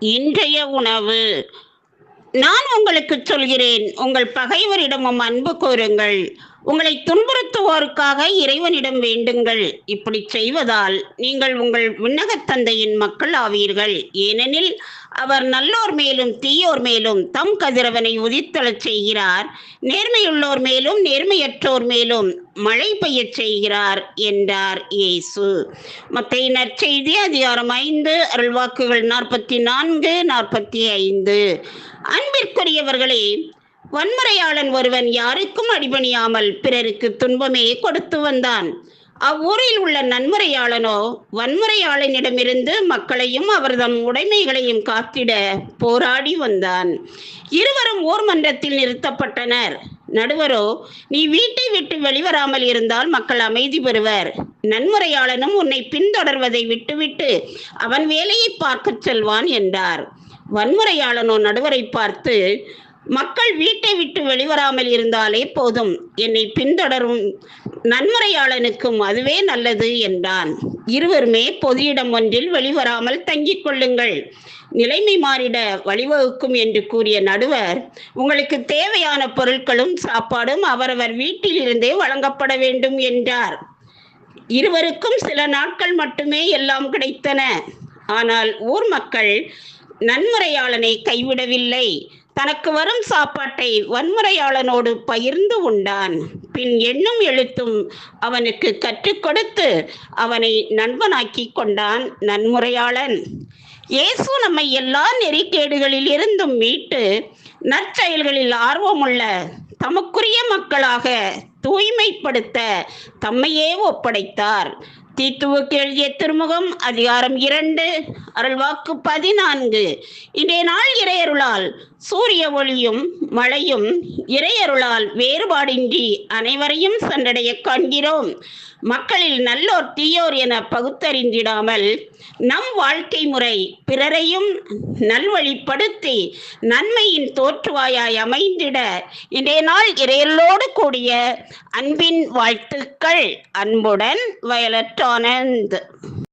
இன்றைய உணவு. நான் உங்களுக்கு சொல்கிறேன் உங்கள் பகைவரிடமும் அன்பு கூறுங்கள் உங்களை துன்புறுத்துவோருக்காக இறைவனிடம் வேண்டுங்கள். இப்படி செய்வதால் நீங்கள் உங்கள் விண்ணகத் தந்தையின் மக்கள் ஆவீர்கள். ஏனெனில் அவர் நல்லோர் மேலும் தீயோர் மேலும் தம் கதிரவனை உதித்தளச் செய்கிறார். நேர்மையுள்ளோர் மேலும் நேர்மையற்றோர் மேலும் மழை பெய்யச் செய்கிறார் என்றார் இயேசு. மத்திய நற்செய்தி அதிகாரம் ஐந்து அருள்வாக்குகள் நாற்பத்தி நான்கு நாற்பத்தி ஐந்து. அன்பிற்குரியவர்களே வன்முறையாளன் ஒருவன் யாருக்கும் அடிபணியாமல் பிறருக்கு துன்பமே கொடுத்து வந்தான். அவ்வூரில் உள்ள நன்முறையாளனோ வன்முறையாளனிடமிருந்து மக்களையும் அவர்தம் உடைமைகளையும் காத்திட போராடி வந்தான். இருவரும் ஓர் மன்றத்தில் நிறுத்தப்பட்டனர். நடுவரோ நீ வீட்டை விட்டு வெளிவராமல் இருந்தால் மக்கள் அமைதி பெறுவர். நன்முறையாளனும் உன்னை பின்தொடர்வதை விட்டுவிட்டு அவன் வேலையை பார்க்கச் செல்வான் என்றார். வன்முறையாளனோ நடுவரை பார்த்து மக்கள் வீட்டை விட்டு வெளிவராமல் இருந்தாலே போதும். என்னை பின்தொடரும் நன்முறையாளனுக்கும் அதுவே நல்லது என்றான். இருவருமே பொது இடம் ஒன்றில் வெளிவராமல் தங்கிக் கொள்ளுங்கள். நிலைமை மாறிட வழிவகுக்கும் என்று கூறிய நடுவர் உங்களுக்கு தேவையான பொருட்களும் சாப்பாடும் அவரவர் வீட்டில் இருந்தே வழங்கப்பட வேண்டும் என்றார். இருவருக்கும் சில நாட்கள் மட்டுமே எல்லாம் கிடைத்தன. ஆனால் ஊர் மக்கள் நன்முறையாளனை கைவிடவில்லை. தனக்கு வரும் சாப்பாட்டை வன்முறையாளனோடு பகிர்ந்து உண்டான். பின் எண்ணும் எழுத்தும் அவனுக்கு கற்றுக் கொடுத்து அவனை நண்பனாக்கி கொண்டான் நன்முறையாளன். இயேசு நம்மை எல்லா நெறிக்கேடுகளில் இருந்தும் மீட்டு நற்செயல்களில் ஆர்வமுள்ள தமக்குரிய மக்களாக தூய்மைப்படுத்த தம்மையே ஒப்படைத்தார். தீத்துவுக்கு எழுதிய திருமுகம் அதிகாரம் இரண்டு அருள்வாக்கு பதினான்கு. இன்றைய நாள் இறையருளால் சூரிய ஒளியும் மழையும் இறையருளால் வேறுபாடின்றி அனைவரையும் சென்றடைய காண்கிறோம். மக்களில் நல்லோர் தீயோர் என பகுத்தறிந்திடாமல் நம் வாழ்க்கை முறை பிறரையும் நல்வழிப்படுத்தி நன்மையின் தோற்றுவாயாய் அமைந்திட இன்றைய நாள் இறையலோடு கூடிய அன்பின் வாழ்த்துக்கள். அன்புடன் வயலட் ஆனந்த்.